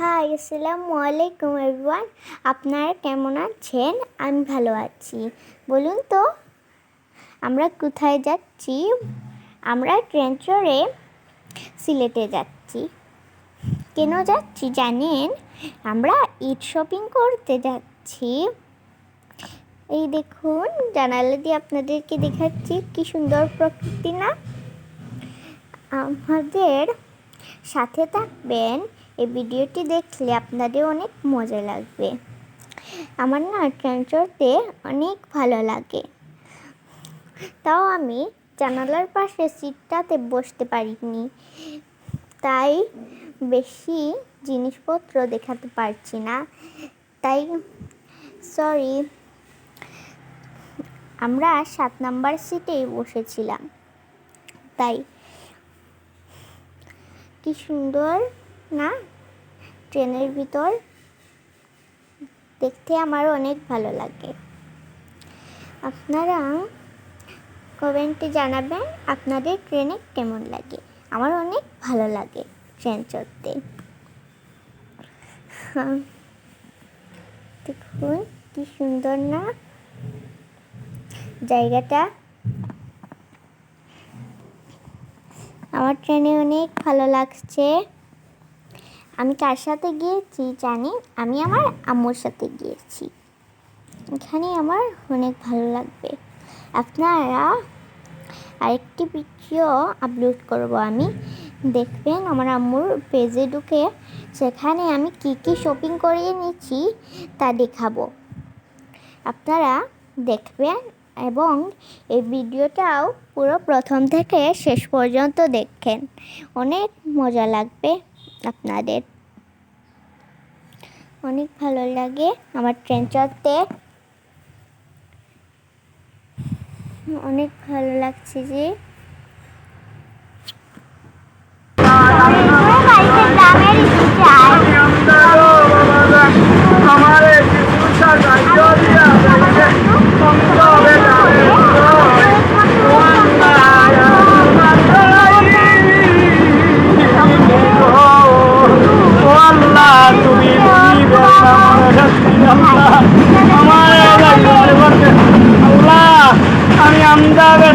High আসসালামু আলাইকুম everyone আপনারা কেমন আছেন? আমি ভালো আছি। বলুন তো, আমরা কোথায় যাচ্ছি? আমরা ট্রেন চড়ে সিলেটে যাচ্ছি। কেন যাচ্ছি জানেন? আমরা ঈদ শপিং করতে যাচ্ছি। এই দেখুন, জানালা দিয়ে আপনাদেরকে দেখাচ্ছি কি সুন্দর প্রকৃতি না। আমাদের সাথে থাকবেন ভিডিওটি দেখলে আপনাদের অনেক মজা লাগবে। আমার না ট্রেন চড়তে অনেক ভালো লাগে। তাও আমি জানালার পাশে সিটটাতে বসতে পারিনি। তাই বেশি জিনিসপত্র দেখাতে পারছি না। তাই সরি। আমরা সাত নাম্বার সিটেই বসেছিলাম। তাই কি সুন্দর না? ট্রেনের ভিতর। দেখতে আমার অনেক ভালো লাগে। আপনারা কমেন্টে জানাবেন আপনাদের ট্রেনে কেমন লাগে। আমার অনেক ভালো লাগে ট্রেন চড়তে। হ্যাঁ। দেখুন কি সুন্দর না। জায়গাটা। আমার ট্রেনে অনেক ভালো লাগছে। আমি কার সাথে গিয়েছি জানি? আমি আমার আম্মুর সাথে গিয়েছি। এখানে আমার অনেক ভালো লাগবে। আপনারা আরেকটি ভিডিও আপলোড করব আমি। দেখবেন আমার আম্মুর পেজে ঢুকে সেখানে আমি কি কি শপিং করিয়ে নিচ্ছি তা দেখাবো। আপনারা দেখবেন এবং এই ভিডিওটাও পুরো প্রথম থেকে শেষ পর্যন্ত দেখেন। অনেক মজা লাগবে। আপনাদের। অনেক ভালো লাগে আমার ট্রেন চড়তে। অনেক ভালো লাগছে যে। বাড়িতে গ্রামে ciudad.